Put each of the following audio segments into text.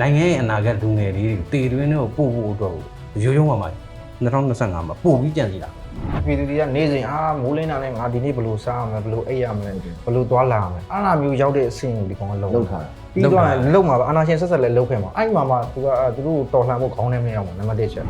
နိုင်ငံရဲ့အနာဂတ်လူငယ်လေးတွေတေတွင်းတွေကိုပို့ဖို့အတွက်ကိုရိုးရိုးမှမှ2025မှာပို့ပြီးကြံစီတာပြည်သူတွေကနေစဉ်အာမိုးလင်းတာနဲ့ငါဒီနေ့ဘယ်လိုစားရမလဲဘယ်လိုအိပ်ရမလဲဘယ်လိုသွားလာရမလဲအာနာမျိုးရောက်တဲ့အဆင့်ကိုဒီကောင်ကလုံးလောက်ထားတာပြီးတော့လုံမှာပါအာနာရှင်ဆက်ဆက်လည်းလုံခဲ့မှာအဲ့မှာမှသူကသူတို့တော်လှန်ဖို့ခေါင်းထဲမရောက်မှာနံပါတ်1ချက်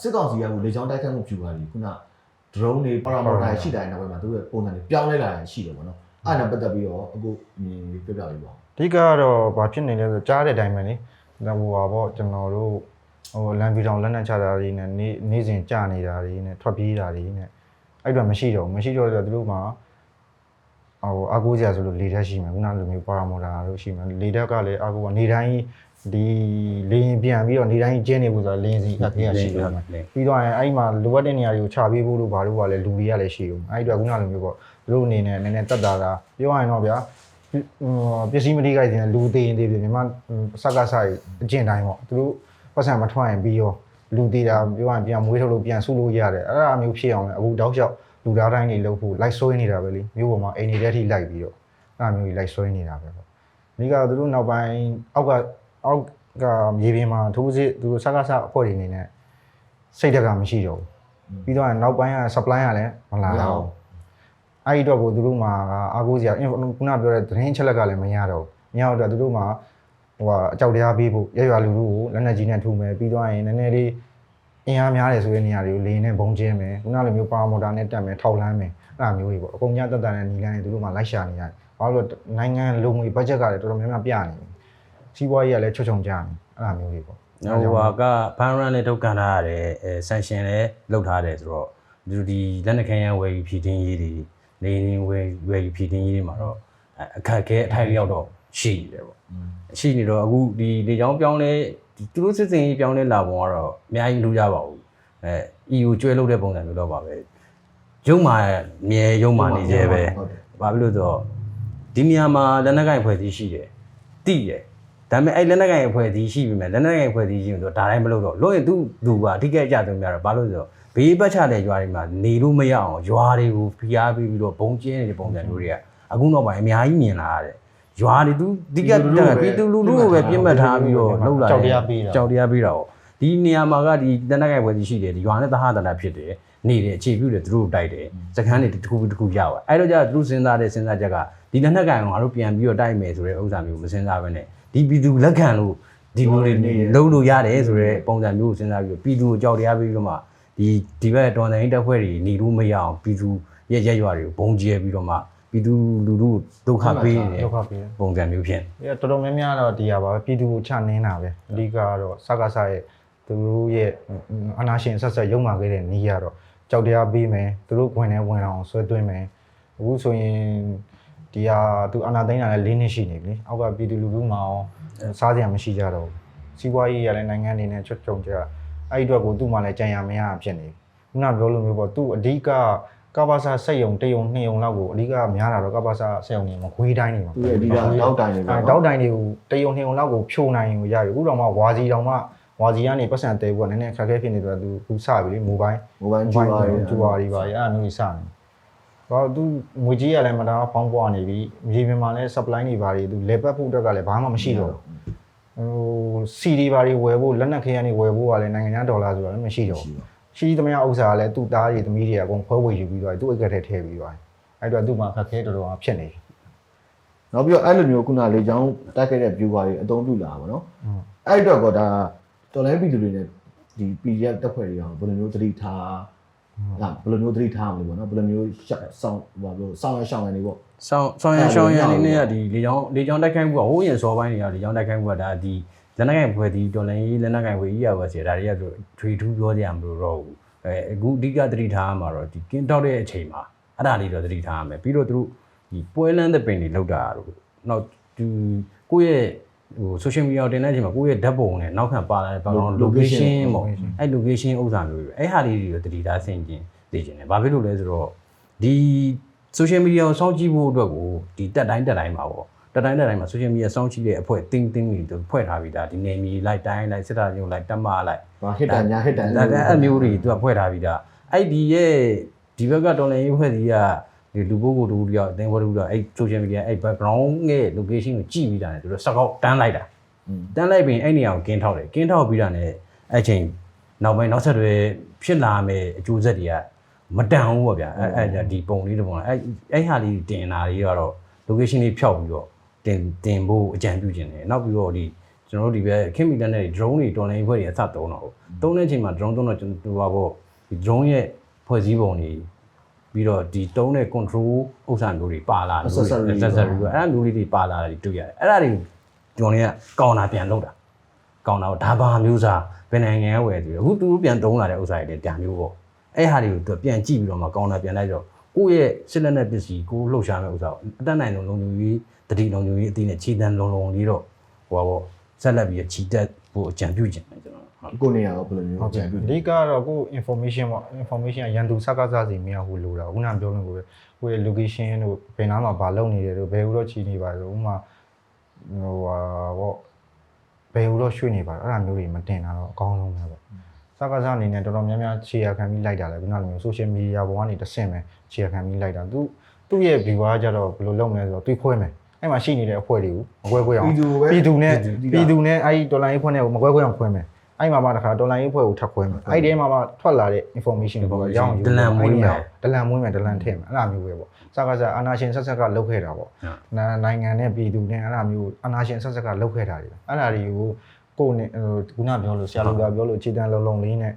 စစ်ကောင်စီကဟိုလေကြောင်းတိုက်ခတ်မှုပြုပါလေခုန drone တွေ paramotor ရှိတိုင်းနောက်ပိုင်းမှာသူတို့ရဲ့ပုံစံတွေပြောင်းလဲလာတာရှိတယ်ပေါ့နော်အဲ့ဒါနဲ့ပတ်သက်ပြီးတော့အခုအမြင်လေးပြပြလေးပေါ့အဓိကကတော့ဘာဖြစ်နေလဲဆိုကြားတဲ့အတိုင်းပဲလေဒါဟိုပါပေါ့ကျွန်တော်တို့ဟိုလမ်းပြီးတော့လက်နက်ချတာတွေနဲ့နေ့နေ့စဉ်ကြာနေတာတွေနဲ့ထွက်ပြေးတာတွေနဲ့အဲ့တော့မရှိတော့ဘူးမရှိတော့တော့သူတို့မှာ ဟိုအာကိုးစရာဆိုလို့လေတက်ရှိမယ်ခုနလိုမျိုးပါရာမိုတာတို့ရှိမယ်လေတက်ကလည်းအာကိုကနေတိုင်းဒီလေရင်ပြန်ပြီးတော့နေတိုင်းကျင်းနေဖို့ဆိုတာလေရင်စီအခက်အခဲရရှိတယ်ပြီးတော့ရင်အဲ့ဒီမှာလိုအပ်တဲ့နေရာတွေကိုချပေးဖို့လို့ဘာလို့ကလည်းလူတွေကလည်းရှိအောင်အဲ့ဒီတော့ခုနလိုမျိုးပေါ့သူတို့အနေနဲ့နည်းနည်းတက်တာတာပြောရရင်တော့ဗျာဟိုပစ္စည်းမတိခိုက်တင်လူသေးရင်သေးပြီမြန်မာစကားဆိုင်အကျင့်တိုင်းပေါ့သူတို့ပတ်စံမထွက်ရင်ပြီးရောလူသေးတာပြောရင်ပြန်မွေးထုတ်လို့ပြန်ဆုလို့ရတယ်အဲ့ဒါမျိုးဖြစ်အောင်လေအခုတောက်လျှောက် လူသားတိုင်းတွေလုပ်ဖို့လိုက်ဆွဲနေတာပဲလေမျိုးပေါ်မှာအိမ်နေတဲ့ထိလိုက်ပြီးတော့အဲ့ဒါမျိုးကြီးလိုက်ဆွဲနေတာပဲပေါ့အဓိကသူတို့နောက်ပိုင်းအောက်ကအောက်ကမြေပြင်မှာထိုးစစ်သူတို့စကားဆအဖွဲ့တွေအနေနဲ့စိတ်တက်ကမရှိတော့ဘူးပြီးတော့နောက်ပိုင်းက supply ကလည်းမလာတော့ဘူးအဲ့ဒီတော့ကိုသူတို့မှာအာကိုးစရာခုနပြောတဲ့သတင်းချက်လက်ကလည်းမရတော့ဘူးမရတော့သူတို့မှာဟိုအကြောက်တရားပေးဖို့ရရွာလူလူကိုလက်နက်ကြီးနဲ့ထုမယ်ပြီးတော့ရင်နည်းနည်းလေး အင်အားများတယ်ဆိုတဲ့နေရာတွေကိုလေနဲ့ဘုံကျင်းမယ်ခုနလိုမျိုးပါမော်တာနဲ့တက်မယ်ထောက်လန်းမယ်အဲ့ဒါမျိုးတွေပေါ့အကုန်ညတက်တက်နဲ့နီလန်းနေသူတို့မှာလိုက်ရှာနေရတယ်ဘာလို့လဲနိုင်ငံလုံငွေဘတ်ဂျက်ကလည်းတော်တော်များများပြနေပြီစီးပွားရေးကလည်းချွတ်ချုံကြနေအဲ့ဒါမျိုးတွေပေါ့ဟိုဟာကဘန်ရန်လည်းထုတ်ကန်ထားရတယ်အဲဆန်ရှင်လည်းလုပ်ထားတယ်ဆိုတော့ဒီဒီလက်နက်ခဲယမ်းဝယ်ပြီးဖြည့်တင်းရေးတွေနေနေဝယ်ဝယ်ပြီးဖြည့်တင်းရေးတွေမှာတော့အခက်ခဲအထိုက်လျောက်တော့ ရှိနေတယ်ပေါ့ရှိနေတော့အခုဒီလေချောင်းပြောင်းလဲသူတို့စစ်စင်ရေးပြောင်းလဲလာပုံကတော့အများကြီးလို့ရပါဘူးအဲ EU ကျွဲလုပ်တဲ့ပုံစံမျိုးတော့ပါပဲရုံမာမြဲရုံမာနေသေးပဲဟုတ်တယ်ဘာဖြစ်လို့ဆိုတော့ဒီနေရာမှာလက်နက်ကိုင်ဖွဲ့စည်းရှိတယ်တိတယ်ဒါပေမဲ့အဲ့လက်နက်ကိုင်အဖွဲ့အစည်းရှိပြီမဲ့လက်နက်ကိုင်အဖွဲ့အစည်းရှိရင်တော့ဒါတိုင်းမလုပ်တော့လို့ရင်သူသူကအဓိကအကြဆုံးများတော့ဘာလို့လဲဆိုတော့ဘေးပတ်ချတဲ့ရွာတွေမှာနေလို့မရအောင်ရွာတွေကိုဖိအားပေးပြီးတော့ဘုံကျင်းနေတဲ့ပုံစံမျိုးတွေကအခုနောက်ပိုင်းအများကြီးမြင်လာရတယ် ရွာတွေသူအဓိကပြည်သူလူထုကိုပဲပြစ်မှတ်ထားပြီးတော့လှုပ်လာတယ်ကြောက်တရားပေးတာကြောက်တရားပေးတာပေါ့ဒီနေရာမှာကဒီလက်နက်ကိုင်ဖွဲ့စည်းရှိတယ်ဒီရွာနဲ့တဟတနာဖြစ်တယ်နေတယ်အခြေပြုတယ်သူတို့တိုက်တယ်စကန်းတွေတစ်ခုပြီးတစ်ခုရောက်အဲ့တော့ကျသူတို့စဉ်းစားတဲ့စဉ်းစားချက်ကဒီလက်နက်ကိုင်ကိုငါတို့ပြန်ပြီးတော့တိုက်မယ်ဆိုတဲ့ဥစ္စာမျိုးမစဉ်းစားဘဲနဲ့ဒီပြည်သူလက်ခံလို့ဒီလိုတွေလုံးလို့ရတယ်ဆိုတဲ့ပုံစံမျိုးကိုစဉ်းစားပြီးတော့ပြည်သူကိုကြောက်တရားပေးပြီးတော့မှဒီဒီဘက်တော်တိုင်းတပ်ဖွဲ့တွေနေလို့မရအောင်ပြည်သူရဲ့ရက်ရွာတွေကိုဘုံကျဲပြီးတော့မှ ပြည်သူလူထုကိုဒုက္ခပေးနေဒုက္ခပေးတယ်ပုံစံမျိုးဖြစ်နေအဲတော်တော်များများတော့ဒီဟာပါပဲပြည်သူကိုချနင်းတာပဲအဓိကကတော့စကားဆရဲ့သူတို့ရဲ့အနာရှင်ဆက်ဆက်ရုံမာခဲ့တဲ့နေရတော့ကြောက်တရားပေးမယ်သူတို့ဝင်နေဝင်အောင်ဆွဲသွင်းမယ်အခုဆိုရင်ဒီဟာသူအနာသိန်းတာလည်း၄နှစ်ရှိနေပြီလေအောက်ကပြည်သူလူထုမှာရောစားစရာမရှိကြတော့ဘူးစီးပွားရေးရလည်းနိုင်ငံအနေနဲ့ချွတ်ချုံကြအဲ့ဒီအတွက်ကိုသူ့မှာလည်းကြံရမရဖြစ်နေခုနပြောလို့မျိုးပေါ့သူအဓိက ကပ္ပစာစက်ယုံတယုံနှစ်ယုံလောက်ကိုအဓိကများတာတော့ကပ္ပစာစက်ယုံနေမှာခွေးတိုင်းနေမှာသူရဲ့အဓိကတောက်တိုင်တွေအဲပေါ့တောက်တိုင်တွေကိုတယုံနှစ်ယုံလောက်ကိုဖြိုနိုင်ရင်ကိုရပြီအခုတော့မှဝါစီတောင်မှဝါစီကနေပတ်စံတဲဖို့ကနည်းနည်းခက်ခဲဖြစ်နေတော့သူခုစပြီလေမိုဘိုင်းမိုဘိုင်းဂျူပါတွေဂျူပါတွေပါရအဲ့လိုမျိုးစနေဘာသူငွေကြီးရလည်းမတားဖောင်းပွားနေပြီမြေပြင်မှာလည်း supply တွေပါတွေသူလေပတ်ဖို့အတွက်ကလည်းဘာမှမရှိတော့ဘူးဟိုစီဒီပါတွေဝယ်ဖို့လက်နက်ခဲယမ်းတွေဝယ်ဖို့ကလည်းနိုင်ငံခြားဒေါ်လာဆိုတာလည်းမရှိတော့ဘူး ရှိသမျှဥစ္စာကလည်းသူ့သားတွေသမီးတွေအကုန်ခွဲဝေယူပြီးတော့သူ့အိတ်ကထဲထည့်ပြီးတော့အဲ့တော့သူ့မှာခက်ခဲတော်တော်ဖြစ်နေပြီနောက်ပြီးတော့အဲ့လိုမျိုးခုနလေကြောင်းတက်ခဲ့တဲ့ viewer တွေအသုံးပြုလာပါတော့အဲ့တော့ကဒါတော်လိုင်းပြည်သူတွေနဲ့ဒီ PDF တက်ဖွဲ့တွေအောင်ဘယ်လိုမျိုးသတိထားဒါဘယ်လိုမျိုးသတိထားမလဲပေါ့နော်ဘယ်လိုမျိုးရှောင်းဆောင်ဘာလို့စောင်းရရှောင်းရနေပေါ့ဆောင်းဆောင်းရန်ရှောင်းရန်လေးနဲ့ကဒီလေချောင်းလေချောင်းတိုက်ခိုက်မှုကဟိုးရင်စောပိုင်းတွေကလေချောင်းတိုက်ခိုက်မှုကဒါဒီ လက်နက်ကိုင်ဖွဲ့ဒီတော်လိုင်းရေးလက်နက်ကိုင်ဖွဲ့ကြီးရပါစေဒါတွေကဆိုထွေထူးပြောကြရမလို့တော့ဘူးအဲအခုအဓိကသတိထားရမှာတော့ဒီကင်းတောက်တဲ့အချိန်မှာအဲ့ဒါလေးတော့သတိထားရမယ်ပြီးတော့သူတို့ဒီပွဲလန်းတဲ့ပင်တွေလောက်တာတော့နောက်ဒီကိုယ့်ရဲ့ဟို social media တင်တဲ့အချိန်မှာကိုယ့်ရဲ့ဓာတ်ပုံနဲ့နောက်ခံပါလာတဲ့ background location ပေါ့အဲ့ location ဥစ္စာမျိုးတွေအဲ့ဟာလေးတွေကိုသတိထားဆင်ကျင်သိကျင်တယ်ဘာဖြစ်လို့လဲဆိုတော့ဒီ social media ကိုစောင့်ကြည့်ဖို့အတွက်ကိုဒီတက်တိုင်းတက်တိုင်းပါပေါ့ တတိုင်းတတိုင်းမှာ social media စောင့်ကြည့်တဲ့အဖွဲ့တင်းတင်းတွေသူဖွဲ့ထားပြီးသားဒီနေမီလိုက်တိုင်းလိုက်စစ်တာညို့လိုက်တက်မလိုက်ဘာဟစ်တန်ညာဟစ်တန်ဒါအဲ့မျိုးတွေသူကဖွဲ့ထားပြီးသားအဲ့ဒီရဲ့ဒီဘက်ကတော်လိုင်းရေးဖွဲ့စီကဒီလူပုဂ္ဂိုလ်တူတယောက်အသင်းဖွဲ့တူတယောက်အဲ့ social media အဲ့ background ရဲ့ location ကိုကြည့်ပြီးတာနဲ့သူတို့စကောက်တန်းလိုက်တာတန်းလိုက်ပြီးအဲ့နေရာကိုကင်းထောက်တယ်ကင်းထောက်ပြီးတာနဲ့အဲ့ချိန်နောက်ပိုင်းနောက်ဆက်တွဲဖြစ်လာမယ်အကျိုးဆက်တွေကမတန်ဘူးပေါ့ဗျာအဲ့အဲ့ဒီပုံလေးတစ်ပုံအဲ့အဲ့ဟာလေးတင်တာလေးကတော့ location လေးဖြောက်ပြီးတော့ တင်တင်ဖို့အကြံပြုခြင်းတယ်နောက်ပြီးတော့ဒီကျွန်တော်တို့ဒီဘက်ခင်မီတန်တဲ့ drone တွေတော်လိုင်းဖွဲ့တွေအစသုံးတော့သုံးတဲ့အချိန်မှာ drone သုံးတော့ကျွန်တော်ပါပေါ့ဒီ drone ရဲ့ဖွဲ့စည်းပုံတွေပြီးတော့ဒီတုံးတဲ့ control ဥစ္စာမျိုးတွေပါလာတယ် Accessory တွေ accessory တွေအဲ့ဒါမျိုးလေးတွေပါလာတယ်တွေ့ရတယ်အဲ့ဒါတွေကျွန်တော်တွေကကောင်းတာပြန်လုပ်တာကောင်းတာဒါဘာမျိုးစားဘယ်နိုင်ငံရဲ့ဝယ်တယ်အခုသူတို့ပြန်တုံးလာတဲ့ဥစ္စာတွေလည်းပြန်မျိုးပေါ့အဲ့ဟာတွေကိုသူပြန်ကြည့်ပြီးတော့မှကောင်းတာပြန်လိုက်တော့ ကိုယ့်ရဲ့စစ်လက်နဲ့ပစ္စည်းကိုလှုပ်ရှားမဲ့ဥစ္စာကိုအတက်နိုင်လုံးလုံးယူရေးတတိလုံးယူရေးအသေးနဲ့ခြေတန်းလုံးလုံးလေးတော့ဟိုပါပေါ့ဆက်လက်ပြီးခြိတက်ဖို့အကြံပြုခြင်းတယ်ကျွန်တော်ဟုတ်ကိုနေရတော့ဘယ်လိုမျိုးဟုတ်ကဲ့အဓိကတော့ကို information ပေါ့ information ကရန်သူစကားစားစီမရဘူးလို့တာခုနပြောလို့ကိုပဲကိုရဲ့ location တို့ဘယ်နားမှာဘာလုပ်နေတယ်တို့ဘယ်ဟိုတော့ချီနေပါလို့ဥမာဟိုဟာပေါ့ဘယ်ဟိုတော့ရွှေ့နေပါတော့အဲ့ဒါမျိုးတွေမတင်တာတော့အကောင်းဆုံးပဲပေါ့စကားစားအနေနဲ့တော်တော်များများခြေရခံပြီးလိုက်တာလေခုနလိုမျိုး social media ပေါ်ကနေတဆင့်ပဲ ခြေရခံပြီးလိုက်တာသူသူ့ရဲ့ viewer ကြတော့ဘယ်လိုလုပ်မလဲဆိုတော့တွေးခွဲမယ်အဲ့မှာရှိနေတဲ့အဖွဲတွေကိုမကွဲခွဲအောင်ပြည်သူပဲပြည်သူနဲ့ပြည်ပြည်သူသူနဲ့အဲ့ဒီဒေါ်လာရေးဖွဲ့နဲ့ကိုမကွဲခွဲအောင်ခွဲမယ်အဲ့မှာမှတခါဒေါ်လာရေးဖွဲ့ကိုထပ်ခွဲမယ်အဲ့ဒီထဲမှာမှထွက်လာတဲ့ information ကိုရအောင်ယူဒလန်မွေးမယ်ဒလန်မွေးမယ်ဒလန်ထည့်မယ်အဲ့လိုမျိုးပဲပေါ့စကားစားအာနာရှင်ဆက်ဆက်ကလုပ်ခဲ့တာပေါ့နာနိုင်ငံနဲ့ပြည်သူနဲ့အဲ့လိုမျိုးအာနာရှင်ဆက်ဆက်ကလုပ်ခဲ့တာတွေအဲ့ဒါတွေကိုကိုယ်နဲ့ဟိုခုနပြောလို့ဆရာလူကပြောလို့ခြေတန်းလုံးလုံးလေးနဲ့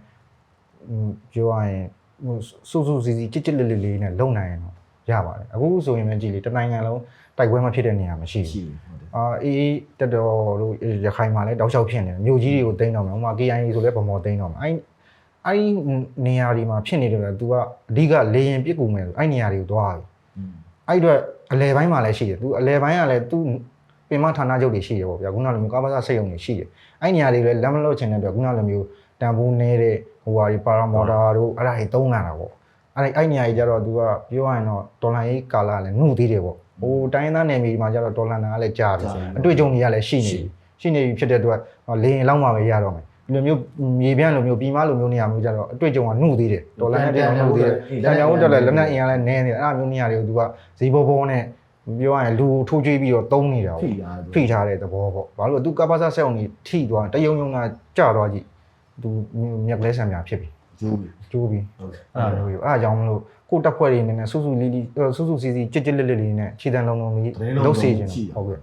ဟိုပြောရရင် ဟိုစူးစူးစီစီကြစ်ကြစ်လေးလေးလေးနဲ့လုံနိုင်ရင်တော့ရပါတယ်အခုဆိုရင်လည်းကြည့်လေတနိုင်ငံလုံးတိုက်ပွဲမဖြစ်တဲ့နေရာမရှိဘူး ရှိတယ်ဟုတ်တယ် အာအေးအေးတက်တော်တို့ရခိုင်မှာလည်းတောက်လျှောက်ဖြစ်နေတယ်မြို့ကြီးတွေကိုတင်းတော့မယ်ဥပမာ KIA ဆိုလည်းဗမော်တင်းတော့မယ်အဲ့အဲ့ဒီနေရာတွေမှာဖြစ်နေတယ်က तू ကအဓိကလေရင်ပြစ်ကူမယ်ဆိုအဲ့နေရာတွေကိုသွားပြီ อืม အဲ့အတွက်အလဲပိုင်းမှာလည်းရှိတယ် तू အလဲပိုင်းကလည်း तू ပင်မဌာနချုပ်တွေရှိတယ်ပေါ့ဗျာခုနလိုမျိုးကာဘာသာစိတ်ရုံတွေရှိတယ်အဲ့နေရာတွေလည်းလက်မလွတ်ချင်တဲ့အတွက်ခုနလိုမျိုးတန်ဖိုးနေတဲ့ ဟိုဟာဒီပါရာမော်တာတို့အဲ့ဒါတွေတုံးလာတာပေါ့အဲ့အဲ့နေရာကြီးကျတော့ तू ကပြောရရင်တော့ဒေါ်လာရေးကာလာလည်းနှုတ်သေးတယ်ပေါ့ဟိုတိုင်းသားနယ်မြေမှာကျတော့ဒေါ်လာနာကလည်းကြားပြီအတွေ့အကြုံတွေကလည်းရှိနေပြီရှိနေပြီဖြစ်တဲ့အတွက်လေရင်လောက်မှပဲရတော့မယ်ဒီလိုမျိုးမြေပြန့်လိုမျိုးပြည်မလိုမျိုးနေရာမျိုးကျတော့အတွေ့အကြုံကနှုတ်သေးတယ်ဒေါ်လာနဲ့ပြန်နှုတ်သေးတယ်တန်ကြောင်တက်လည်းလက်နက်အင်အားလည်းနည်းနေတယ်အဲ့လိုမျိုးနေရာတွေကို तू ကဈေးဘောဘောနဲ့ပြောရရင်လူထိုးကျွေးပြီးတော့တုံးနေတာပေါ့ဖိတာဖိထားတဲ့သဘောပေါ့ဘာလို့လဲသူကပ္ပစဆက်အောင်ကြီးထိသွားတယုံယုံကကြသွားကြည့် သူမြက်ကလေးဆံများဖြစ်ပြီဂျိုးပြီကျိုးပြီဟုတ်တယ်အဲ့လိုမျိုးအဲ့ဒါကြောင့်မလို့ကိုတက်ဖွဲ့လေးနည်းနည်းဆူဆူလေးလေးဆူဆူစီစီကြစ်ကြစ်လစ်လစ်လေးနဲ့ခြေတန်းလုံးလုံးလေးလုတ်စေခြင်းဟုတ်ကဲ့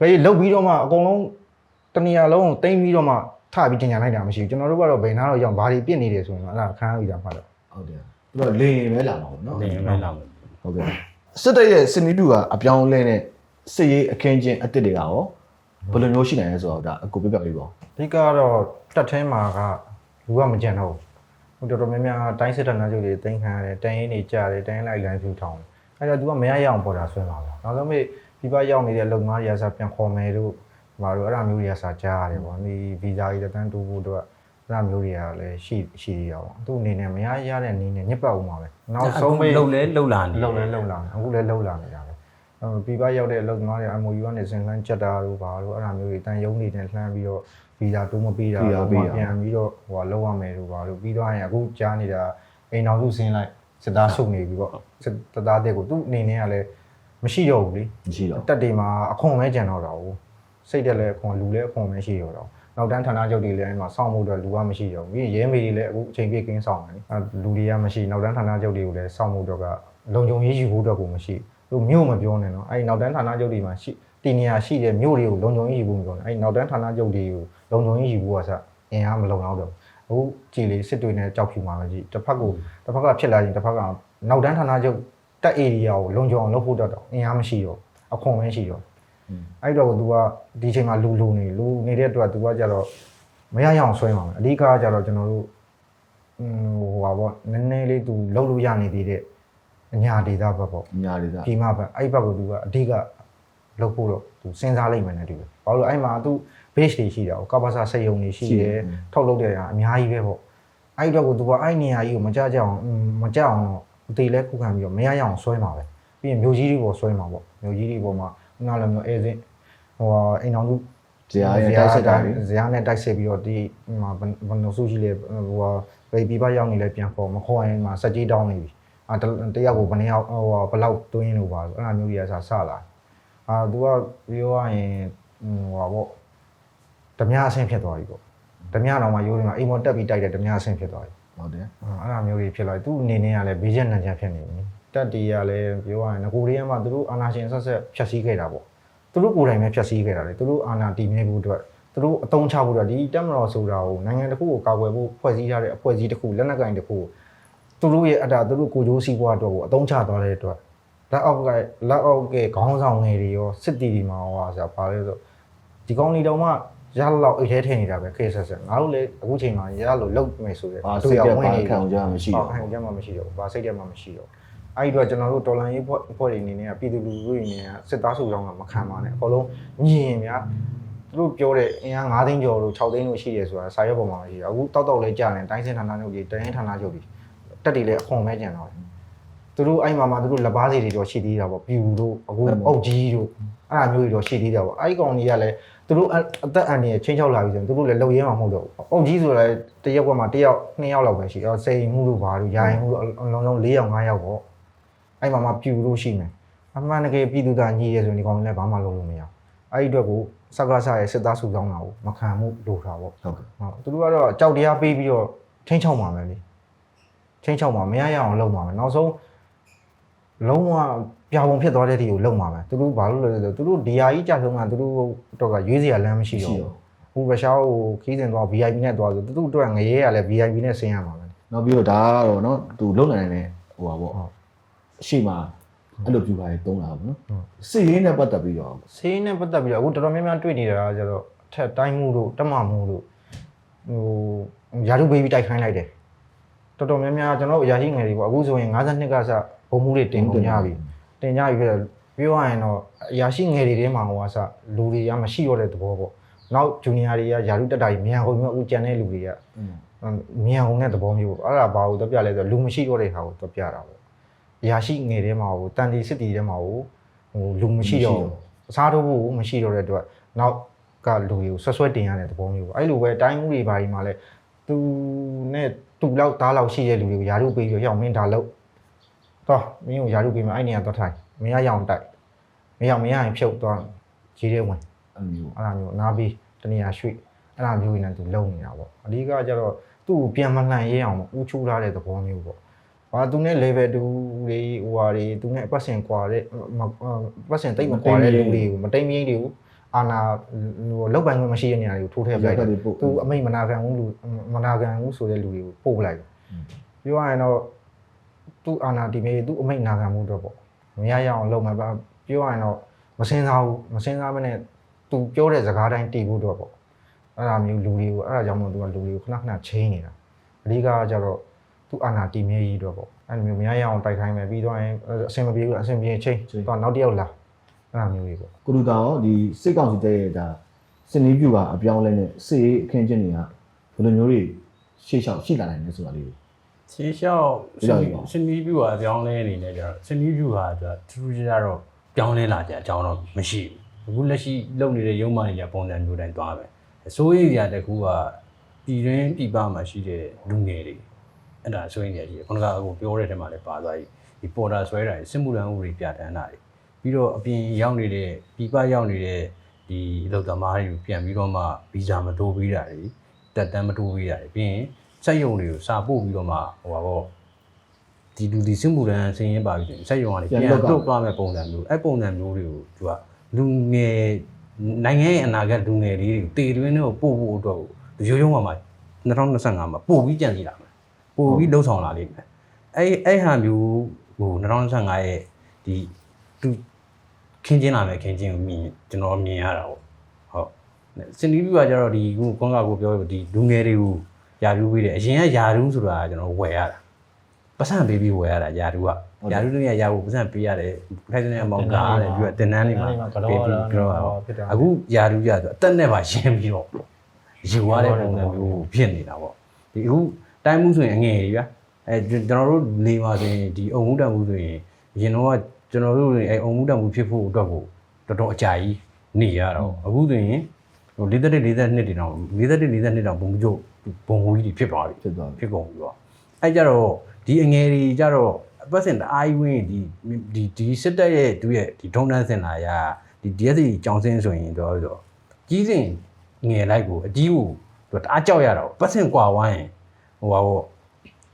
ဘယ်လုတ်ပြီးတော့မှအကုန်လုံးတနေရာလုံးကိုတိမ့်ပြီးတော့မှထပြီးကျင်ညာလိုက်တာမရှိဘူးကျွန်တော်တို့ကတော့ဘယ်နာတော့ရောက်ဘာတွေပြစ်နေတယ်ဆိုရင်တော့အဲ့ဒါခန်းပြီးတာမှတော့ဟုတ်တယ်သူကလေရင်ပဲလာမှာပေါ့နော်နေမဲလာမယ်ဟုတ်ကဲ့စစ်တပ်ရဲ့စနီတူကအပြောင်းလဲနဲ့စစ်ရေးအခင်းချင်းအစ်စ်တွေကရောဘယ်လိုမျိုးရှိနိုင်လဲဆိုတော့ဒါအကိုပြပြလေးပေါ့အဓိကတော့ တက်ထဲမှာကလူကမကြံတော့ဘူးဟိုတော်တော်များများတိုင်းစစ်တပ်နာချုပ်တွေတင်ခံရတယ်တန်ရင်တွေကြားတယ်တန်ရင်လိုက်လိုင်းဖြူထောင်းတယ်အဲ့တော့ तू ကမရရအောင်ပေါ်တာဆွဲမှာပါနောက်ဆုံးမေဒီဘက်ရောက်နေတဲ့အလုပ်သမားတွေကစားပြန်ခေါ်မယ်တို့ဘာလို့အဲ့ဒါမျိုးတွေကစားကြားရတယ်ပေါ့ဒီဗီဇာကြီးတန်းတူဖို့တော့အဲ့ဒါမျိုးတွေကလည်းရှိရှိရအောင်သူ့အနေနဲ့မရရတဲ့အနေနဲ့ညစ်ပတ်အောင်ပါပဲနောက်ဆုံးမေလှုပ်လဲလှုပ်လာနေလုံလဲလုံလာတယ်အခုလည်းလုံလာနေတာ ပဲအဲပြီးပါရောက်တဲ့အလုပ်သမားတွေ MOU ကနေစင်လှမ်းချက်တာတို့ဘာလို့အဲ့ဒါမျိုးတွေတန်ယုံနေတယ်လှမ်းပြီးတော့ဗီဇာတိုးမပေးတာတော့ပြန်ပြီးတော့ဟိုလောက်ရမယ်တို့ဘာလို့ပြီးတော့ရင်အခုကြားနေတာအိမ်တော်စုဆင်းလိုက်စစ်သားဆုတ်နေပြီပေါ့စစ်သားတဲ့ကိုသူ့အနေနဲ့ကလည်းမရှိတော့ဘူးလေမရှိတော့တက်တွေမှာအခွန်ပဲကြံတော့တာဘူးစိတ်တက်လည်းအခွန်လူလည်းအခွန်ပဲရှိတော့တော့နောက်တန်းဌာနချုပ်တွေလည်းအဲ့မှာစောင့်မှုတော့လူကမရှိတော့ဘူးပြီးရဲမေတွေလည်းအခုအချိန်ပြည့်ကင်းဆောင်တယ်အဲလူတွေကမရှိနောက်တန်းဌာနချုပ်တွေကိုလည်းစောင့်မှုတော့ကလုံခြုံရေးယူဖို့တော့ကိုမရှိဘူး မြို့မပြောနဲ့နော်အဲ့နောက်တန်းဌာနချုပ်တွေမှာရှိတီနေရာရှိတဲ့မြို့တွေကိုလုံခြုံရေးယူဖို့မပြောနဲ့အဲ့နောက်တန်းဌာနချုပ်တွေကိုလုံခြုံရေးယူဖို့ကစအင်အားမလုံလောက်တော့အခုကြည်လေးစစ်တွေနဲ့ကြောက်ဖြူမှာပဲကြည့်တစ်ဖက်ကိုတစ်ဖက်ကဖြစ်လာရင်တစ်ဖက်ကနောက်တန်းဌာနချုပ်တက်ဧရိယာကိုလုံခြုံအောင်လုပ်ဖို့တော့အင်အားမရှိတော့အခွန်ပဲရှိတော့ အဲ့တော့ तू ကဒီချိန်မှာလူလူနေလူနေတဲ့အတွက် तू ကကြတော့မရရအောင်ဆွဲမှာပဲအဓိကကကြတော့ကျွန်တော်တို့อืมဟိုပါပေါ့နည်းနည်းလေး तू လှုပ်လို့ရနေသေးတဲ့ အညာဒေသဘက်ပေါ့အညာဒေသပြည်မဘက်အဲ့ဘက်ကိုသူကအဓိကလောက်ဖို့တော့သူစဉ်းစားလိုက်မယ်နဲ့တူပဲဘာလို့အဲ့မှာသူ base တွေရှိတာကိုကာပါစာဆက်ယုံတွေရှိတယ်ထုတ်လုပ်တဲ့အများကြီးပဲပေါ့အဲ့တော့ကိုသူကအဲ့နေရာကြီးကိုမကြကြအောင်မကြအောင်တော့အသေးလဲခုခံပြီးတော့မရရအောင်ဆွဲမှာပဲပြီးရင်မြို့ကြီးတွေပေါ်ဆွဲမှာပေါ့မြို့ကြီးတွေပေါ်မှာခုနလိုမျိုးအဲစင်းဟိုအိမ်တော်သူဇရာနဲ့တိုက်ဆက်တာဇရာနဲ့တိုက်ဆက်ပြီးတော့ဒီဘယ်လိုစုရှိလဲဟိုပြည်ပရောက်နေလဲပြန်ပေါ်မခေါ်ရင်မှစက်ကြီးတောင်းနေပြီ အာတယောက်ကိုဘယ်နှစ်ယောက်ဟိုဘယ်လောက်တွင်းလို့ပါအဲ့လိုမျိုးကြီးအစားစလာအာ तू ကပြောရရင်ဟိုပါပေါ့ဓမြအဆင့်ဖြစ်သွားပြီပေါ့ဓမြတော့မှရိုးနေမှာအိမ်မော်တက်ပြီးတိုက်တယ်ဓမြအဆင့်ဖြစ်သွားပြီဟုတ်တယ်အဲ့ဒါမျိုးကြီးဖြစ်လာသူ့အနေနဲ့ကလည်းဘေးချက်နံချက်ဖြစ်နေပြီတက်တီကလည်းပြောရရင်ငကိုရီးယားမှာသူတို့အာနာရှင်ဆက်ဆက်ဖြတ်စည်းခဲ့တာပေါ့သူတို့ကိုယ်တိုင်ပဲဖြတ်စည်းခဲ့တာလေသူတို့အာနာတည်မြဲဖို့အတွက်သူတို့အတုံးချဖို့အတွက်ဒီတက်မတော်ဆိုတာကိုနိုင်ငံတစ်ခုကိုကာကွယ်ဖို့ဖွဲ့စည်းထားတဲ့အဖွဲ့အစည်းတစ်ခုလက်နက်ကင်တစ်ခုကို သူတို့ရဲ့အတာသူတို့ကိုကြိုးစည်းပွားအတွက်ကိုအတုံးချသွားတဲ့အတွက်လက်အောက်ကလက်အောက်ကခေါင်းဆောင်ငယ်တွေရောစစ်တီတွေမှာဟောဆိုတာဘာလဲဆိုဒီကောင်းလီတော်မှရလောက်အိတ်ထဲထည့်နေတာပဲခေတ်ဆက်ဆက်ငါတို့လည်းအခုချိန်မှာရလို့လုတ်မယ်ဆိုတဲ့ဘာစိတ်ကဘာခံကြမရှိဟုတော့တ်ဟန်ကြမှာမရှိတော့ဘူး။ဘာစိတ်ကြမှာမရှိတော့ဘူး။အဲ့ဒီတော့ကျွန်တော်တို့တော်လန်ရေးဖွဲ့ဖွဲ့တွေအနေနဲ့ကပြည်သူလူထုတွေအနေနဲ့ကစစ်သားစုဆောင်ကမခံပါနဲ့အကုန်လုံးညင်များသူတို့ပြောတဲ့အင်အား9သိန်းကျော်လို့6သိန်းလို့ရှိတယ်ဆိုတာစာရွက်ပေါ်မှာမရှိဘူးအခုတောက်တောက်လေးကြာနေတိုင်းစင်ဌာနချုပ်ကြီးတိုင်းဌာနချုပ်ကြီး တက်တီလည်းအခွန်ပဲကျန်တော့တယ်သူတို့အဲ့မှာမှာသူတို့လက်ပါစီတွေတော့ရှိသေးတာပေါ့ပြူတို့အခုအုတ်ကြီးတို့အဲ့အမျိုးတွေတော့ရှိသေးတာပေါ့အဲ့ဒီကောင်ကြီးကလည်းသူတို့အသက်အန္တရာယ်ချင်းချောက်လာပြီဆိုရင်သူတို့လည်းလုံရဲမှာမဟုတ်တော့ဘူးအုတ်ကြီးဆိုလည်းတရက်ကွက်မှာတယောက်နှစ်ယောက်လောက်ပဲရှိတော့စိန်မှုတို့ဘာတို့ယာရင်မှုတို့အလုံးလုံး၄ယောက်၅ယောက်ပေါ့အဲ့မှာမှာပြူလို့ရှိမယ်အမှန်တကယ်ပြည်သူသားညီရဲဆိုရင်ဒီကောင်လည်းဘာမှလုပ်လို့မရဘူးအဲ့ဒီအတွက်ကိုစကားဆရဲ့စစ်သားစုဆောင်တာကိုမခံမှုလိုတာပေါ့ဟုတ်ကဲ့ဟုတ်သူတို့ကတော့ကြောက်တရားပေးပြီးတော့ချင်းချောက်မှာပဲလေ ချင်းချောက်မှာမရရအောင်လုပ်မှာပဲနောက်ဆုံးလုံးဝပြာပုံဖြစ်သွားတဲ့တီကိုလုပ်မှာပဲသူတို့ဘာလို့လဲဆိုတော့သူတို့ဒီယာကြီးကြာဆုံးကသူတို့တော့ကရွေးစရာလမ်းမရှိတော့ဘူးဟိုရုရှားကိုခီးစင်သွား VIP နဲ့သွားဆိုသူတို့အတွက်ငရဲရလဲ VIP နဲ့ဆင်းရမှာပဲ နောက်ပြီးတော့ဒါကတော့เนาะသူလုံနိုင်တဲ့ဟိုပါပေါ့ ဟုတ် အရှိမအဲ့လိုပြူပါရေးတုံးလာပါနော်စစ်ရေးနဲ့ပတ်သက်ပြီးတော့ ဆေးနဲ့ပတ်သက်ပြီးတော့အခုတော်တော်များများတွေ့နေတာကကျတော့အထက်တိုင်းမှုတို့တက်မမှုတို့ဟိုယာရုဘေးပြီးတိုက်ခိုင်းလိုက်တယ် တော်တော်များများကျွန်တော်တို့အရာရှိငယ်တွေပေါ့အခုဆိုရင်52ကစဘုံမှုတွေတင်ကုန်ကြပြီတင်ကြပြီပြပြောရရင်တော့အရာရှိငယ်တွေထဲမှာဟိုကစလူတွေကမရှိတော့တဲ့သဘောပေါ့နောက်ဂျူနီယာတွေကယာရုတက်တာကြီးမြန်ကုန်ပြီးအခုကျန်တဲ့လူတွေကမြန်ကုန်တဲ့သဘောမျိုးပေါ့အဲ့ဒါဘာလို့တော့ပြလဲဆိုတော့လူမရှိတော့တဲ့ဟာကိုတော့ပြတာပေါ့အရာရှိငယ်ထဲမှာဟိုတန်တီစစ်တီထဲမှာဟိုဟိုလူမရှိတော့ဘူးအစားထိုးဖို့မရှိတော့တဲ့အတွက်နောက်ကလူတွေကိုဆွဆွဲတင်ရတဲ့သဘောမျိုးပေါ့အဲ့လိုပဲတိုင်းမှုတွေဘာတွေမှာလဲသူနဲ့ တူလောက်သားလောက်ရှိတဲ့လူတွေကိုယာရုပေးပြီးရောက်မင်းဒါလို့တော့မင်းကိုယာရုပေးမှအဲ့နေရာတော့ထိုင်မင်းရရအောင်တိုက်မင်းရမင်းရရင်ဖြုတ်သွားကြီးတဲ့ဝင်အဲ့လိုမျိုးအဲ့ဒါမျိုးနားပြီးတနေရာရွှေ့အဲ့ဒါမျိုးနဲ့သူလုံနေတာပေါ့အဓိကကျတော့သူ့ကိုပြန်မလှန်ရေးအောင်ဦးချိုးထားတဲ့သဘောမျိုးပေါ့ဘာသူနဲ့ level 2တွေဟိုဟာတွေသူနဲ့ပတ်စင်ကွာတဲ့ပတ်စင်တိတ်မကွာတဲ့လူတွေကိုမတိမ်မင်းတွေကို အာနာဟိုလောက်ပိုင်ခွင့်မရှိတဲ့နေရာတွေကိုထိုးထည့်ပလိုက်တယ်သူအမိတ်မနာခံဘူးလူမနာခံဘူးဆိုတဲ့လူတွေကိုပို့ပလိုက်တယ်ပြောရရင်တော့သူအာနာဒီမေသူအမိတ်နာခံမှုတော့ပေါ့မရရအောင်လုပ်မှာပါပြောရရင်တော့မစင်စားဘူးမစင်စားမနဲ့သူပြောတဲ့စကားတိုင်းတည်ဖို့တော့ပေါ့အဲ့ဒါမျိုးလူတွေကိုအဲ့ဒါကြောင့်မို့သူကလူတွေကိုခဏခဏချင်းနေတာအဓိကကကြတော့သူအာနာတီမြဲကြီးတော့ပေါ့အဲ့လိုမျိုးမရရအောင်တိုက်ခိုင်းမယ်ပြီးတော့ရင်အဆင်မပြေဘူးအဆင်ပြေချင်းသူကနောက်တစ်ယောက်လာ အဲ့ဒါမျိုးကြီးပေါ့ကုလူတာရောဒီစိတ်ကောင်းစီတဲ့ဒါစနေပြူပါအပြောင်းလဲနဲ့စစ်ရေးအခင်းကျင်းတွေကဘယ်လိုမျိုးတွေရှေ့လျှောက်ရှိလာနိုင်လဲဆိုတာလေးရှင်းရှောက်ဒီလောက်ကြီးပါစနီးပြူဟာပြောင်းလဲအနေနဲ့ကျတော့စနီးပြူဟာကျတော့ထူးထူးခြားခြားတော့ပြောင်းလဲလာကြအကြောင်းတော့မရှိဘူးအခုလက်ရှိလုပ်နေတဲ့ရုံးမနေကြပုံစံမျိုးတိုင်းသွားမယ်အစိုးရကြီးတကူကပြည်ရင်းပြည်ပမှာရှိတဲ့လူငယ်တွေအဲ့ဒါဆိုရင်လည်းရှိတယ်ခုနကအခုပြောတဲ့ထဲမှာလည်းပါသွားပြီဒီပေါ်တာဆွဲတာတွေစစ်မှုထမ်းဥပဒေပြဋ္ဌာန်းတာတွေ ပြီးတော့အပြင်ရောက်နေတဲ့ပြည်ပရောက်နေတဲ့ဒီအလုပ်သမားတွေကိုပြန်ပြီးတော့မှဗီဇာမတိုးပေးတာတွေတက်တမ်းမတိုးပေးတာတွေပြီးရင်စက်ရုံတွေကိုစာပို့ပြီးတော့မှဟိုပါပေါ့ဒီလူဒီစစ်မှုတန်းဆင်းရဲပါပြီဆိုရင်စက်ရုံကနေပြန်လွတ်သွားမဲ့ပုံစံမျိုးအဲ့ပုံစံမျိုးတွေကိုသူကလူငယ်နိုင်ငံရဲ့အနာဂတ်လူငယ်လေးတွေကိုတေတွင်းတွေကိုပို့ဖို့အတွက်ကိုရိုးရိုးမှမှ2025မှာပို့ပြီးကြံစီလာမယ်ပို့ပြီးလှုပ်ဆောင်လာလိမ့်မယ်အဲ့အဲ့ဟာမျိုးဟို2025ရဲ့ဒီသူ ခင်းကျင်းလာမယ်ခင်းကျင်းကိုမြင်ကျွန်တော်မြင်ရတာပေါ့ဟုတ်စင်ဒီပြကကြတော့ဒီခုကွန်ကကိုပြောဒီလူငယ်တွေကိုယာရူးပေးတယ်အရင်ကယာရူးဆိုတာကျွန်တော်ဝယ်ရတာပတ်စံပေးပြီးဝယ်ရတာယာတူကယာတူတွေကယာကိုပတ်စံပေးရတယ်ခိုင်စနေမောင်ကားတယ်ပြီးတော့တင်တန်းနေမှာပေးပြီးပြောတာအခုယာတူကြဆိုအသက်နဲ့ပါရှင်းပြီးတော့ယူရတဲ့ပုံစံမျိုးဖြစ်နေတာပေါ့ဒီအခုတိုင်းမှုဆိုရင်အငယ်ကြီးဗျာအဲကျွန်တော်တို့နေမှာဆိုရင်ဒီအုံမှုတံမှုဆိုရင်ရင်တော့ ကျွန်တော်တို့အဲအုံမှုတံမှုဖြစ်ဖို့အတွက်ကိုတော်တော်အကြာကြီးနေရတော့အခုဆိုရင်ဟို41 42တိတောင်41 42တောင်ဘုံကျုပ်ဘုံကြီးတွေဖြစ်သွားပြီဖြစ်သွားပြီဖြစ်ကုန်ပြီပေါ့အဲကြတော့ဒီအငယ်တွေကြတော့အပတ်စဉ်တအားကြီးဝင်ဒီဒီဒီစစ်တပ်ရဲ့သူရဲ့ဒီထုံးတန်းစင်လာရဒီ DSC ကြောင်စင်းဆိုရင်တော့ဆိုကြီးစင်ငယ်လိုက်ကိုအကြီးကိုသူတအားကြောက်ရတော့ပတ်စဉ်ကွာဝိုင်းရင်ဟိုပါပေါ့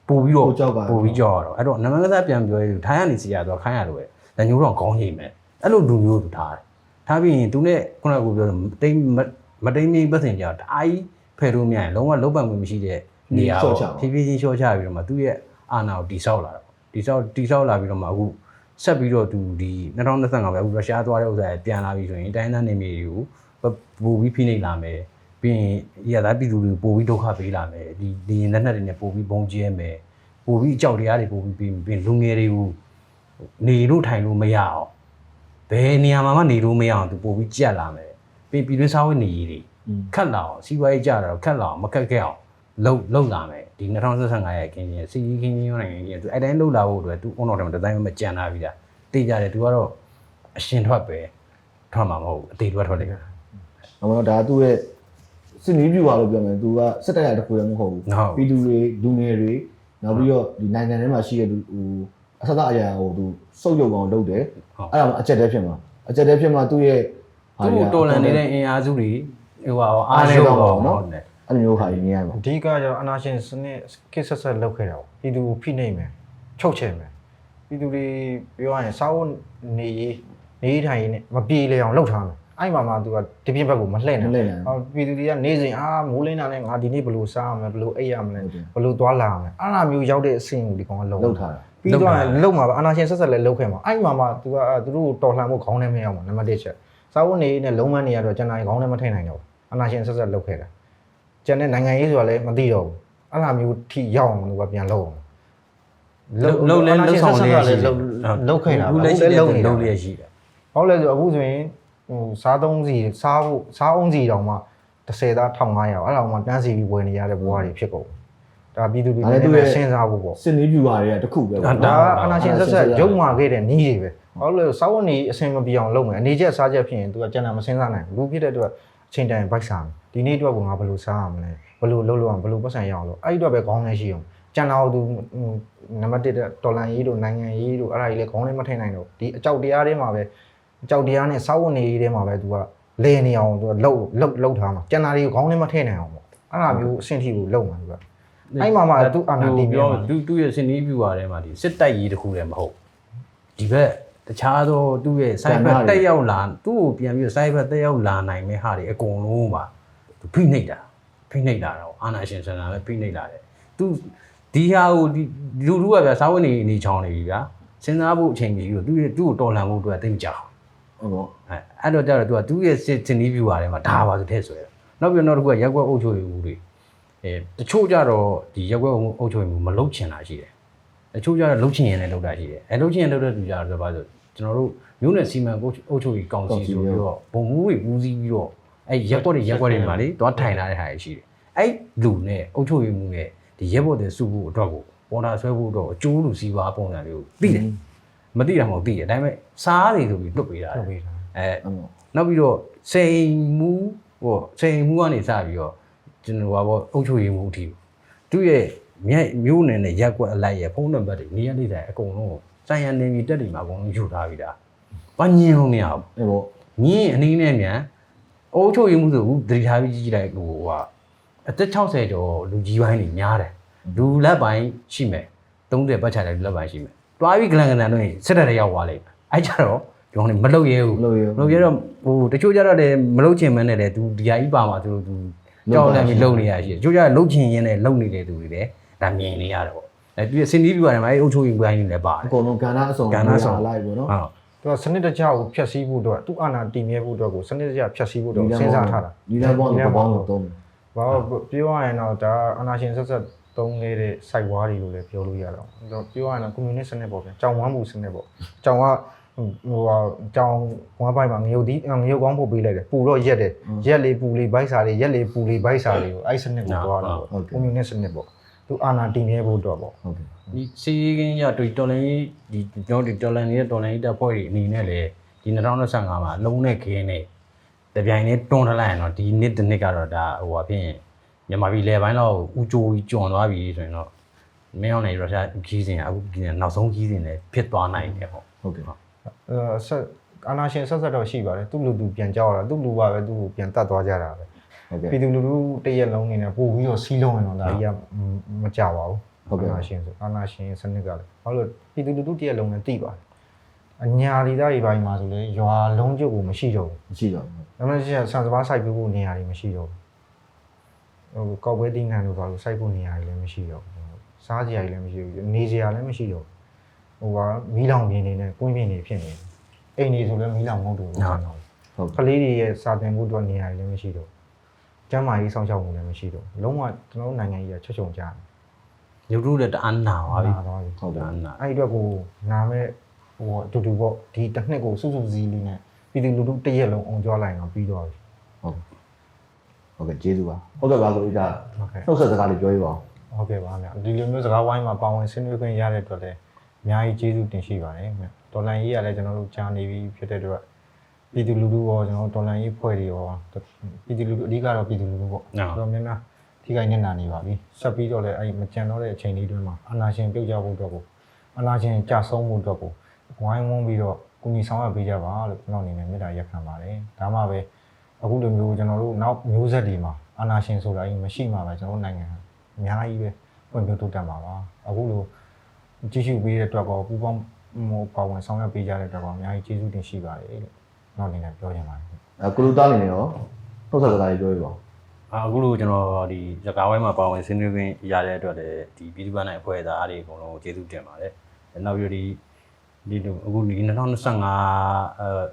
ပို့ပြီးတော့ပိုကြောက်ပါပို့ပြီးကြောက်ရတော့အဲ့တော့နမကစားပြန်ပြောရထိုင်းကနေစီရတော့ခိုင်းရတော့ ပဲတညိုးတော့ကောင်းချိန်မယ်အဲ့လိုလူမျိုးသူထားတယ်ထားပြီးရင်သူနဲ့ခုနကကိုပြောတယ်မတိမ်မတိမ်မင်းပတ်စဉ်ကြတော့တအားကြီးဖယ်လို့မရရင်လုံးဝလုံးပံခွင့်မရှိတဲ့နေရာပေါ့ဖြည်းဖြည်းချင်းရှော့ချပြီးတော့မှသူ့ရဲ့အာဏာကိုတိဆောက်လာတော့တိဆောက်တိဆောက်လာပြီးတော့မှအခုဆက်ပြီးတော့သူဒီ2025ပဲအခုရုရှားသွားတဲ့ဥစ္စာပြန်လာပြီဆိုရင်တိုင်းသားနေမြေတွေကိုပို့ပြီးဖိနှိပ်လာမယ်ပြီးရင်ရသားပြည်သူတွေကိုပို့ပြီးဒုက္ခပေးလာမယ်ဒီဒီရင်လက်နက်တွေနဲ့ပို့ပြီးဘုံကျဲမယ်ပို့ပြီးအကြောက်တရားတွေပို့ပြီးပြီးပြီးလူငယ်တွေကို နေလို့ထိုင်လို့မရအောင်ဘယ်နေရာမှာမှနေလို့မရအောင်သူပို့ပြီးကြက်လာမယ်ပြီးပြည်တွင်းစားဝတ်နေရေးတွေခတ်လာအောင်စီးပွားရေးကြတော့ခတ်လာအောင်မခက်ခဲအောင်လှုပ်လှုပ်လာမယ်ဒီ2015ရဲ့ခင်းချင်းစီးခင်းချင်းနိုင်ငံကြီးသူအဲ့တိုင်းလှုပ်လာဖို့အတွက်သူအွန်တော်တယ်ဒီဇိုင်းမကြံလာပြီလားတေးကြတယ်သူကတော့အရှင်ထွက်ပဲထွက်မှာမဟုတ်ဘူးအသေးထွက်ထွက်တယ်။အမှန်တော့ဒါသူ့ရဲ့စင်နီးပြူပါလို့ပြောမယ်။ तू ကစက်တက်ရတစ်ခုလည်းမဟုတ်ဘူးဟုတ်။ပြည်သူတွေလူငယ်တွေနောက်ပြီးတော့ဒီနိုင်ငံထဲမှာရှိတဲ့လူဟို အဆအအရာဟို तू စုပ်ယုံအောင်လုပ်တယ်ဟုတ်။အဲ့ဒါမှအချက်တည်းဖြစ်မှာ။အချက်တည်းဖြစ်မှာသူ့ရဲ့ဟာသူတွေကတော်လန်နေတဲ့အင်အားစုတွေဟိုဟာအားအားနေရှုံးတော့တော့ပါနော်ဘူးနော်အဲ့လိုမျိုးဟာကြီးမြင်ရမှာအဓိကကျတော့အနာရှင်စနစ်ကိစ္စဆက်လောက်ခဲ့တာပေါ့ပြည်သူကိုဖိနှိပ်မယ်ချုပ်ချယ်မယ်ပြည်သူတွေပြောရရင်စားဝတ်နေရေးနေထိုင်ရေးနဲ့မပြေလည်အောင်လုပ်ထားမယ်အဲ့မှာမှသူကတပြင်းဘက်ကိုမလှည့်။နဲ့မလဲနိုင်ဟောပြည်သူတွေကနေစဉ်အာမိုးလင်းတာနဲ့ငါဒီနေ့ဘယ်လိုစားရမလဲဘယ်လိုအိပ်ရမလဲဟုတ်တယ်ဘယ်လိုသွားလာရမလဲအဲ့လိုမျိုးရောက်တဲ့အဆင့်ကိုဒီကောင်ကလုံလုပ်ထားတာ ပြီးတော့လုံမှာပါအနာရှင်ဆက်ဆက်လည်းလုံခဲ့မှာအဲ့မှာမှသူကသူတို့ကိုတော်လှန်ဖို့ခေါင်းထဲမရောက်မှာနံပါတ်1ချက်စားဝတ်နေရေးနဲ့လုံးဝနေရတော့ကျန်တာခေါင်းထဲမထည့်နိုင်တော့ဘူးအနာရှင်ဆက်ဆက်လုံခဲ့တာကျန်တဲ့နိုင်ငံရေးဆိုတာလည်းမသိတော့ဘူးအဲ့လိုမျိုးထိရောက်အောင်လို့ကပြန်လုပ်အောင်လှုပ်လဲလှုပ်ဆောင်လေးရှိလှုပ်လှုပ်ခဲ့တာဘူးလည်းရှိတယ်လှုပ်လေးနေရှိတယ်ဟုတ်လဲဆိုအခုဆိုရင်ဟိုစားသုံးစီစားဖို့စားအောင်စီတောင်မှ30သား1500အဲ့လောက်မှတန်းစီပြီးဝယ်နေရတဲ့ဘဝတွေဖြစ်ကုန် ဒါပြည်သူတွေလည်းစဉ်းစားဖို့ပေါ့ စင်နီးပြူပါတွေကတစ်ခုပဲပေါ့ ဒါ နော် အနာရှင်ဆက်ဆက်ရုပ်မာခဲ့တဲ့နီးတွေပဲဟုတ်လဲစားဝတ်နေအဆင်မပြေအောင်လုပ်မယ်အနေချက်စားချက်ဖြစ်ရင် तू ကကျန်တာမစဉ်းစားနိုင်ဘူးလူဖြစ်တဲ့အတွက်အချိန်တိုင်းဗိုက်စားမယ်ဒီနေ့အတွက်ကိုငါဘယ်လိုစားရမလဲဘယ်လိုလုပ်လို့အောင်ဘယ်လိုပတ်စံရအောင်လို့အဲ့ဒီအတွက်ပဲခေါင်းထဲရှိအောင်ကျန်တာကို तू နံပါတ်1တော်လန်ရေးတို့နိုင်ငံရေးတို့အဲ့ဒါကြီးလည်းခေါင်းထဲမထည့်နိုင်တော့ဒီအကြောက်တရားတွေမှာပဲအကြောက်တရားနဲ့စားဝတ်နေရေးတွေမှာပဲ तू ကလဲနေအောင် तू ကလှုပ်လှုပ်လှုပ်ထားမှာကျန်တာတွေကိုခေါင်းထဲမထည့်နိုင်အောင်ပေါ့အဲ့ဒါမျိုးအဆင့်ထိကိုလှုပ်မှာ तू က အဲ့မှာမှသူ့အာဏာတည်မြဲမှာသူသူ့ရဲ့စင်နီးပြူပါထဲမှာဒီစစ်တိုက်ရေးတစ်ခုလည်းမဟုတ်ဒီဘက်တခြားသောသူ့ရဲ့စိုက်ဘက်တက်ရောက်လာသူ့ကိုပြန်ပြီးစိုက်ဘက်တက်ရောက်လာနိုင်မဲ့ဟာတွေအကုန်လုံးပါသူဖိနှိပ်တာဖိနှိပ်တာတော့အာနာရှင်ဆန္ဒပဲဖိနှိပ်လာတယ်သူဒီဟာကိုဒီလူလူကဗျာစားဝတ်နေနေချောင်းနေပြီဗျာစဉ်းစားဖို့အချိန်ကြီးကိုသူ့ရဲ့သူ့ကိုတော်လှန်ဖို့အတွက်သိမကြောက်ဟုတ်ပေါ့အဲအဲ့တော့ကြတော့သူကသူ့ရဲ့စင်နီးပြူပါထဲမှာဒါပါဆိုထည့်ဆွဲတယ်နောက်ပြီးတော့နောက်တစ်ခုကရက်ကွက်အုပ်ချုပ်ရေးဦးတွေ အဲတချို့ကြတော့ဒီရက်ကွက်အုပ်ချုပ်ရေးဦးမလုတ်ချင်တာရှိတယ်တချို့ကျတော့လှုပ်ချင်ရင်လည်းလှုပ်တာရှိတယ်အဲလှုပ်ချင်ရင်လှုပ်တဲ့သူကြတော့ဘာလို့ကျွန်တော်တို့မြို့နယ်စီမံအုပ်ချုပ်ရေးကောင်စီဆိုပြီးတော့ဘုံမူးတွေပူးစည်းပြီးတော့အဲရက်ကွက်တွေရက်ကွက်တွေမှာလေတော့ထိုင်လာတဲ့ဟာရှိတယ်အဲလူနဲ့အုပ်ချုပ်ရေးမှုနဲ့ဒီရက်ဘော်တွေစုဖို့အတွက်ကိုပေါ်တာဆွဲဖို့အတွက်အကျိုးလူစီးပွားပုံစံလေးကိုသိတယ်မသိတာမဟုတ်သိတယ်ဒါပေမဲ့စားတွေဆိုပြီးလွတ်ပေးတာလုပ်ပေးတာအဲဟုတ်ပေါ့နောက်ပြီးတော့စိန်မူဟိုစိန်မူကနေစပြီးတော့ ကျွန်တော်ဘာပေါ့အုပ်ချုပ်ရေးမှုအထိသူ့ရဲ့မြက်မျိုးနယ်နဲ့ရက်ကွက်အလိုက်ရဲ့ဖုန်းနံပါတ်တွေနေရာလေးတိုင်းအကုန်လုံးကိုစိုင်းရနေပြီးတက်တွေမှာအကုန်လုံးယူထားပြီးတာဘာညင်လို့မရဘူးအဲ့ပေါ့ညင်အနေနဲ့မြန်အုပ်ချုပ်ရေးမှုဆိုဘူးသတိထားပြီးကြည့်ကြည့်လိုက်ဟိုဟာအသက်60ကျော်လူကြီးပိုင်းတွေများတယ်လူလက်ပိုင်းရှိမယ်30ပတ်ချတယ်လူလက်ပိုင်းရှိမယ်တွားပြီးဂလန်ဂလန်တော့စစ်တပ်တွေရောက်သွားလိမ့်မယ်အဲကြတော့ဒီကောင်တွေမလုပ်ရဲဘူးလို့ရမလုပ်ရတော့ဟိုတချို့ကြတော့လည်းမလုပ်ချင်မနဲ့လေသူဒီဟာကြီးပါမှာသူတို့သူ ကြောက်လန့်ပြီးလုပ်နေရရှိတယ်တချို့ကြတော့လုပ်ချင်ရင်းနဲ့လုပ်နေတဲ့သူတွေလည်းဒါမြင်နေရတော့အဲပြီးစင်ဒီပြပါတယ်မှာအဲအုပ်ချုပ်ရေးပိုင်းတွေလည်းပါတယ်အကုန်လုံးကဏ္ဍအစုံကဏ္ဍအစုံလိုက်ပေါ့နော်ဟုတ်သူကစနစ်တကျကိုဖျက်ဆီးဖို့အတွက်သူ့အာဏာတည်မြဲဖို့အတွက်ကိုစနစ်တကျဖျက်ဆီးဖို့အတွက်စဉ်းစားထားတာဒီလမ်းပေါင်းတော့ပေါင်းတော့သုံးတယ်ဘာလို့ပြောရရင်တော့ဒါအာဏာရှင်ဆက်ဆက်သုံးခဲ့တဲ့ site ဝါးတွေလို့လည်းပြောလို့ရတော့တော့ပြောရရင်တော့ communist စနစ်ပေါ့ဗျာကြောင်ဝမ်းမှုစနစ်ပေါ့ကြောင်က ဟိုဟာကြောင်ဝမ်းပိုက်မှာငရုတ်ဒီငရုတ်ကောင်းပို့ပေးလိုက်တယ်ပူတော့ရက်တယ်ရက်လေးပူလေးဘိုက်စာလေးရက်လေးပူလေးဘိုက်စာလေးကိုအဲ့စနစ်ကိုသွားတာပေါ့ communist စနစ်ပေါ့သူအာဏာတည်မြဲဖို့အတွက်ပေါ့ဟုတ်ကဲ့ဒီစီကင်းရတွေ့တော်လိုင်းဒီကျွန်တော်ဒီတော်လိုင်းနေတဲ့တော်လိုင်းတပ်ဖွဲ့တွေအနေနဲ့လည်းဒီ2025မှာအလုံးနဲ့ခင်းနဲ့တပြိုင်နဲ့တွန်းထလိုက်ရင်တော့ဒီနှစ်တစ်နှစ်ကတော့ဒါဟိုအဖြစ်မြန်မာပြည်လေပိုင်းတော့ဥကြိုးကြီးကျွံသွားပြီဆိုရင်တော့မင်းအောင်နေရုရှားကြီးစဉ်ကအခုကြီးစဉ်နောက်ဆုံးကြီးစဉ်လည်းဖြစ်သွားနိုင်တယ်ပေါ့ဟုတ်ကဲ့အဲ ဆက်အာနာရှင်ဆက်ဆက်တော့ရှိပါတယ်သူ့လူသူပြန်ကြောက်ရတာသူ့လူပါပဲသူ့ကိုပြန်တတ်သွားကြတာပဲဟုတ်ကဲ့ပြည်သူလူထုတရက်လုံးနေနဲ့ပို့ပြီးတော့စီးလုံးရင်တော့ဒါကြီးကမကြပါဘူးဟုတ်ကဲ့အာနာရှင်ဆိုအာနာရှင်စနစ်ကလည်းဘာလို့လဲပြည်သူလူထုတရက်လုံးနဲ့တိပါတယ်အညာဒီသားတွေပိုင်းမှာဆိုလေရွာလုံးကျုပ်ကိုမရှိတော့ဘူးမရှိတော့ဘူးဒါမှမဟုတ်ဆန်စပါးစိုက်ပျိုးဖို့နေရာတွေမရှိတော့ဘူးဟိုကောက်ပွဲတင်းခံလို့ပါလို့စိုက်ဖို့နေရာတွေလည်းမရှိတော့ဘူးစားစရာတွေလည်းမရှိဘူးနေစရာလည်းမရှိတော့ဘူး ဟိုကမီးလောင်ပြင်းနေနဲ့ကွင်းပြင်းနေဖြစ်နေတယ်အိမ်နေဆိုလည်းမီးလောင်မဟုတ်ဘူးဆန်တော့ဟုတ်ကလေးတွေရဲ့စာသင်ဖို့အတွက်နေရာတွေလည်းမရှိတော့ဘူးကျန်းမာရေးစောင့်ရှောက်မှုလည်းမရှိတော့ဘူးလုံးဝကျွန်တော်တို့နိုင်ငံကြီးကချွတ်ချုံကြတယ်ရုပ်ထုလည်းတအားနာပါပြီနာသွားပြီဟုတ်တတယ်အားနာအဲ့ဒီအတွက်ကိုနာမဲ့ဟိုအတူတူပေါ့ဒီတစ်နှစ်ကိုစုစုစည်းလေးနဲ့ပြည်သူလူထုတစ်ရက်လုံးအောင်ကြွားလိုက်တော့ပြီးတော့ပြီဟုတ်ဟုတ်ကဲ့ကျေးဇူးပါဟုတ်ကဲ့ပါဆိုတော့ဒါဟုတ်ကဲ့နှုတ်ဆက်စကားလေးပြောပြပါဦးဟုတ်ကဲ့ပါဗျဒီလိုမျိုးစကားဝိုင်းမှာပါဝင်ဆွေးနွေးခွင့်ရတဲ့အတွက်လည်း အများကြီးကျေးဇူးတင်ရှိပါတယ်ဗျဒေါ်လာရေးကလည်းကျွန်တော်တို့ကြားနေပြီဖြစ်တဲ့အတွက်ပြည်သူလူထုရောကျွန်တော်တို့ဒေါ်လာရေးဖွဲ့တွေရောပြည်သူလူထုအဓိကတော့ပြည်သူလူထုပေါ့တော်တော်များများထိခိုက်နေနာနေပါပြီဆက်ပြီးတော့လည်းအဲ့မကြံတော့တဲ့အချိန်လေးတွင်းမှာအနာရှင်ပြုတ်ကြဖို့အတွက်ကိုအနာရှင်ကြဆုံးမှုအတွက်ကိုဝိုင်းဝန်းပြီးတော့ကုညီဆောင်ရွက်ပေးကြပါလို့ကျွန်တော်အနေနဲ့မေတ္တာရက်ခံပါတယ်ဒါမှပဲအခုလိုမျိုးကျွန်တော်တို့နောက်မျိုးဆက်တွေမှာအနာရှင်ဆိုတာကြီးမရှိမှပဲကျွန်တော်တို့နိုင်ငံအများကြီးပဲဖွံ့ဖြိုးတိုးတက်မှာပါအခုလို ကြည့်ရှုပေးတဲ့အတွက်ကောပူပေါင်းဟိုပါဝင်ဆောင်ရွက်ပေးကြတဲ့အတွက်ကောအများကြီးကျေးဇူးတင်ရှိပါတယ်လို့နောက်အနေနဲ့ပြောချင်ပါတယ်အဲကုလူသားနေနေရောနှုတ်ဆက်စကားလေးပြောပြပါဦးအခုလိုကျွန်တော်ဒီစကားဝိုင်းမှာပါဝင်ဆင်းနွှဲခွင့်ရတဲ့အတွက်လည်းဒီပြည်သူ့ဘဏ္ဍာအဖွဲ့သားတွေအကုန်လုံးကိုကျေးဇူးတင်ပါတယ်။နောက်ပြီးဒီဒီလိုအခုဒီ2025အဲ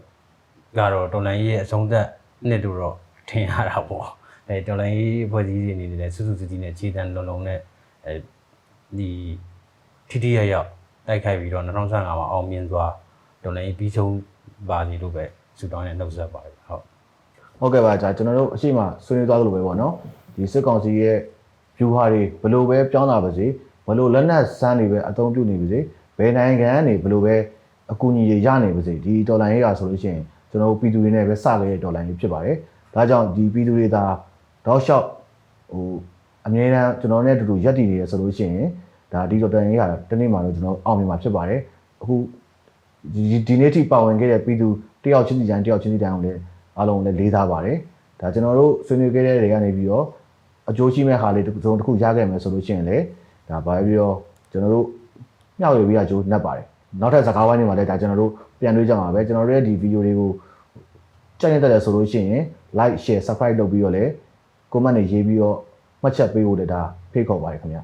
ကတော့တော်လိုင်းရဲ့အဆုံးသက်နှစ်တို့တော့ထင်ရတာပေါ့။အဲတော်လိုင်းအဖွဲ့အစည်းတွေအနေနဲ့လည်းစုစုစည်းစည်းနဲ့ခြေတန်းလုံးလုံးနဲ့အဲဒီ ထိထိရရောက်တိုက်ခိုက်ပြီးတော့2025မှာအောင်မြင်စွာတော်လိုင်းပြီးဆုံးပါစီလို့ပဲဆုတောင်းရနှုတ်ဆက်ပါတယ်ဟုတ်ဟုတ်ကဲ့ပါじゃကျွန်တော်တို့အရှိမဆွေးနွေးသွားသလိုပဲပေါ့နော်ဒီစစ်ကောင်စီရဲ့ view ဟာတွေဘယ်လိုပဲပြောင်းလာပါစေဘယ်လိုလက်နက်စမ်းတွေပဲအသုံးပြုနေပါစေဘယ်နိုင်ငံကနေဘယ်လိုပဲအကူအညီတွေရနေပါစေဒီဒေါ်လာရေးကဆိုလို့ရှိရင်ကျွန်တော်တို့ပြည်သူတွေနဲ့ပဲစခဲ့တဲ့ဒေါ်လာရေးဖြစ်ပါတယ်ဒါကြောင့်ဒီပြည်သူတွေသာတောက်လျှောက်ဟိုအမြဲတမ်းကျွန်တော်နဲ့အတူတူရက်တည်နေရဆိုလို့ရှိရင် ဒါဒီဒေါ်လာရေးကတနေ့မှတော့ကျွန်တော်အောင်မြင်မှာဖြစ်ပါတယ်အခုဒီဒီနေ့ထိပါဝင်ခဲ့တဲ့ပြည်သူတယောက်ချင်းစီတိုင်းတယောက်ချင်းစီတိုင်းကိုလည်းအားလုံးလည်းလေးစားပါတယ်ဒါကျွန်တော်တို့ဆွေးနွေးခဲ့တဲ့တွေကနေပြီးတော့အကျိုးရှိမဲ့ဟာလေးတစ်စုံတစ်ခုရခဲ့မယ်ဆိုလို့ရှိရင်လည်းဒါဘာပဲပြောကျွန်တော်တို့မျှဝေပြီးတော့အကျိုးနှက်ပါတယ်နောက်ထပ်စကားဝိုင်းတွေမှာလည်းဒါကျွန်တော်တို့ပြန်တွေးကြမှာပဲကျွန်တော်တို့ရဲ့ဒီဗီဒီယိုတွေကိုကြိုက်နေတဲ့ဆိုလို့ရှိရင် like share subscribe လုပ်ပြီးတော့လည်း comment တွေရေးပြီးတော့မှတ်ချက်ပေးဖို့လည်းဒါဖိတ်ခေါ်ပါတယ်ခင်ဗျာ